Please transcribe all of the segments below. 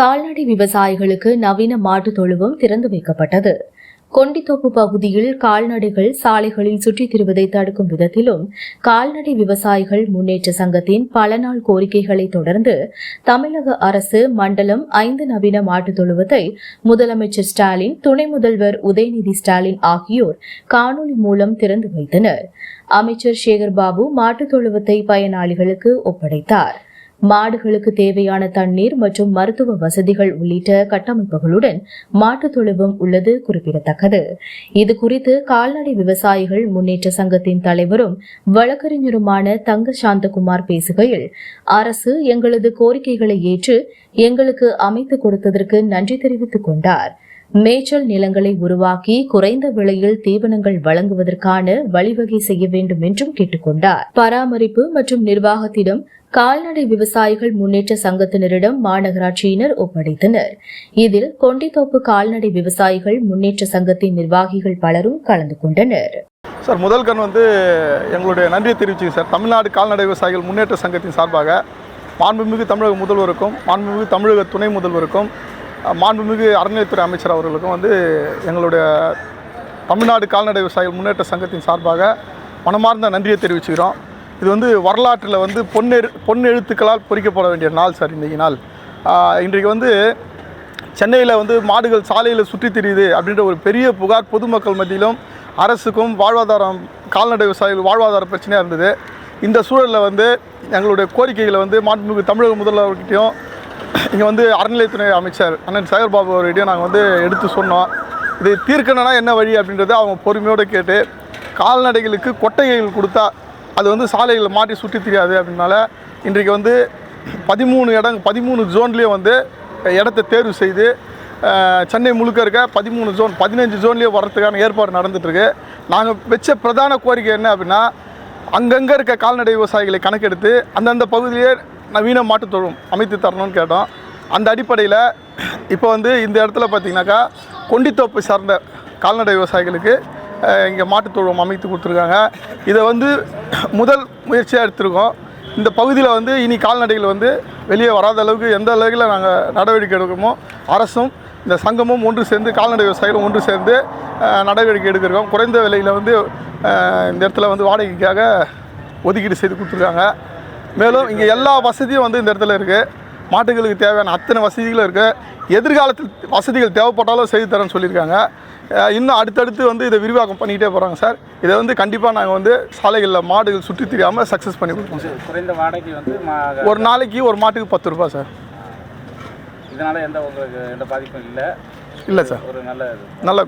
கால்நடை விவசாயிகளுக்கு நவீன மாட்டுத் தொழுவம் திறந்து வைக்கப்பட்டது. கொண்டித்தோப்பு பகுதியில் கால்நடைகள் சாலைகளில் சுற்றித் திரிவதை தடுக்கும் விதத்திலும் கால்நடை விவசாயிகள் முன்னேற்ற சங்கத்தின் பல நாள் கோரிக்கைகளை தொடர்ந்து தமிழக அரசு மண்டலம் ஐந்து நவீன மாட்டுத் தொழுவத்தை முதலமைச்சர் ஸ்டாலின் துணை முதல்வர் உதயநிதி ஸ்டாலின் ஆகியோர் காணொலி மூலம் திறந்து வைத்தனர். அமைச்சர் சேகர் பாபு மாட்டுத் தொழுவத்தை பயனாளிகளுக்கு ஒப்படைத்தார். மாடுகளுக்கு தேவையான தண்ணீர் மற்றும் மருத்துவ வசதிகள் உள்ளிட்ட கட்டமைப்புகளுடன் மாட்டுத் தொழுவம் உள்ளது குறிப்பிடத்தக்கது. இது குறித்து கால்நடை விவசாயிகள் முன்னேற்ற சங்கத்தின் தலைவரும் வழக்கறிஞருமான தங்க சாந்தகுமார் பேசுகையில் அரசு எங்களது கோரிக்கைகளை ஏற்று எங்களுக்கு அமைத்து கொடுத்ததற்கு நன்றி தெரிவித்துக் கொண்டார். மேய்ச்சல் நிலங்களை உருவாக்கி குறைந்த விலையில் தீவனங்கள் வழங்குவதற்கான வழிவகை செய்ய வேண்டும் என்றும் கேட்டுக்கொண்டார் பராமரிப்பு மற்றும் நிர்வாகத்திடம் கால்நடை விவசாயிகள் முன்னேற்ற சங்கத்தினரிடம் மாநகராட்சியினர் ஒப்படைத்தனர். இதில் கொண்டித்தோப்பு கால்நடை விவசாயிகள் முன்னேற்ற சங்கத்தின் நிர்வாகிகள் பலரும் கலந்து கொண்டனர். சார் முதல் கண் வந்து எங்களுடைய நன்றியை தெரிவிச்சுங்க சார். தமிழ்நாடு கால்நடை விவசாயிகள் முன்னேற்ற சங்கத்தின் சார்பாக மாண்புமிகு தமிழக முதல்வருக்கும் மாண்புமிகு தமிழக துணை முதல்வருக்கும் மாண்புமிகு அறநிலையத்துறை அமைச்சர் அவர்களுக்கும் வந்து எங்களுடைய தமிழ்நாடு கால்நடை விவசாயிகள் முன்னேற்ற சங்கத்தின் சார்பாக மனமார்ந்த நன்றியை தெரிவிச்சுக்கிறோம். இது வந்து வரலாற்றில் வந்து பொன்னெழு பொன்னெழுத்துக்களால் பொறிக்கப்பட வேண்டிய நாள் சார் இன்றைக்கு நாள். இன்றைக்கு வந்து சென்னையில் வந்து மாடுகள் சாலையில் சுற்றித் திரியுது அப்படின்ற ஒரு பெரிய புகார் பொதுமக்கள் மத்தியிலும் அரசுக்கும் வாழ்வாதாரம் கால்நடை விவசாயிகள் வாழ்வாதார பிரச்சனையாக இருந்தது. இந்த சூழலில் வந்து எங்களுடைய கோரிக்கைகளை வந்து மாண்புமிகு தமிழக முதல்வர்கிட்டையும் இங்கே வந்து அறநிலையத்துறை அமைச்சர் அண்ணன் சேகர்பாபு அவர்கிட்டையும் நாங்கள் வந்து எடுத்து சொன்னோம். இது தீர்க்கணும்னா என்ன வழி அப்படின்றத அவங்க பொறுமையோடு கேட்டு கால்நடைகளுக்கு கொட்டைகள் கொடுத்தா அது வந்து சாலைகளில் மாட்டி சுற்றி தெரியாது அப்படின்னால இன்றைக்கு வந்து பதிமூணு இடம் பதிமூணு ஜோன்லேயே வந்து இடத்த தேர்வு செய்து சென்னை முழுக்க இருக்க பதிமூணு ஜோன் பதினஞ்சு ஜோன்லேயே வர்றதுக்கான ஏற்பாடு நடந்துகிட்ருக்கு நாங்கள் வச்ச பிரதான கோரிக்கை என்ன அப்படின்னா அங்கங்கே இருக்க கால்நடை விவசாயிகளை கணக்கெடுத்து அந்தந்த பகுதியிலே நவீன மாட்டுத் தொழும் அமைத்து தரணும்னு கேட்டோம். அந்த அடிப்படையில் இப்போ வந்து இந்த இடத்துல பார்த்தீங்கன்னாக்கா கொண்டித்தோப்பு சார்ந்த கால்நடை விவசாயிகளுக்கு இங்கே மாட்டுத் தொழுவம் அமைத்து கொடுத்துருக்காங்க. இதை வந்து முதல் முயற்சியாக எடுத்திருக்கோம். இந்த பகுதியில் வந்து இனி கால்நடைகள் வந்து வெளியே வராத அளவுக்கு எந்த அளவில் நாங்கள் நடவடிக்கை எடுக்கிறோமோ அரசும் இந்த சங்கமும் ஒன்று சேர்ந்து கால்நடை விவசாயிகளும் ஒன்று சேர்ந்து நடவடிக்கை எடுக்கிறோம் குறைந்த விலையில் வந்து இந்த இடத்துல வந்து வாடகைக்காக ஒதுக்கீடு செய்து கொடுத்துருக்காங்க. மேலும் இங்கே எல்லா வசதியும் வந்து இந்த இடத்துல இருக்குது மாட்டுகளுக்கு தேவையான அத்தனை வசதிகளும் இருக்குது எதிர்காலத்தில் வசதிகள் தேவைப்பட்டாலும் செய்து தரேன்னு சொல்லியிருக்காங்க. இன்னும் அடுத்தடுத்து வந்து இதை விரிவாக்கம் பண்ணிக்கிட்டே போகிறாங்க சார். இதை வந்து கண்டிப்பாக நாங்கள் வந்து சாலைகளில் மாடுகள் சுற்றி தெரியாமல் சக்ஸஸ் பண்ணி கொடுப்போம் சார். குறைந்த வாடகை வந்து ஒரு நாளைக்கு ஒரு மாட்டுக்கு பத்து ரூபாய் சார். இதனால எந்த உங்களுக்கு எந்த பாதிப்பும் இல்லை. இல்லை சார். ஒரு நல்ல. நல்ல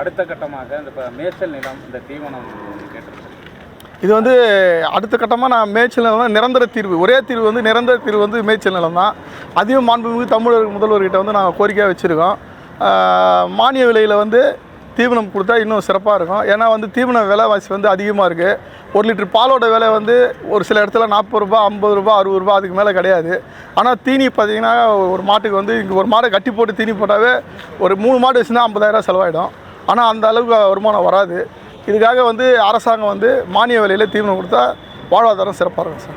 அடுத்த கட்டமாக இந்த இப்போ மேய்ச்சல் நிலம் இந்த தீவனம் கேட்டிருக்கேன் இது வந்து அடுத்த கட்டமாக நான் மேய்ச்சல் நிலம் நிரந்தர தீர்வு. ஒரே தீர்வு வந்து நிரந்தர தீர்வு வந்து மேய்ச்சல் நிலம் தான். அதையும் மாண்புமிகு தமிழர் முதல்வர்கிட்ட வந்து நாங்கள் கோரிக்கையாக வச்சுருக்கோம். மானிய விலையில் வந்து தீவனம் கொடுத்தா இன்னும் சிறப்பாக இருக்கும். ஏன்னா வந்து தீவன விலைவாசி வந்து அதிகமாக இருக்குது ஒரு லிட்டர் பாலோட விலை வந்து ஒரு சில இடத்துல நாற்பது ரூபா ஐம்பது ரூபா அறுபது ரூபா அதுக்கு மேலே கிடையாது. ஆனால் தீனி பார்த்தீங்கன்னா ஒரு மாட்டுக்கு வந்து இங்கே ஒரு மாடை கட்டி போட்டு தீனி போட்டாவே ஒரு மூணு மாடு வச்சுருந்தா ஐம்பதாயிரம் செலவாயிடும். ஆனால் அந்த அளவுக்கு வருமானம் வராது. இதுக்காக வந்து அரசாங்கம் வந்து மானிய விலையில் தீவனம் கொடுத்தா வாழ்வாதாரம் சிறப்பாக இருக்கும் சார்.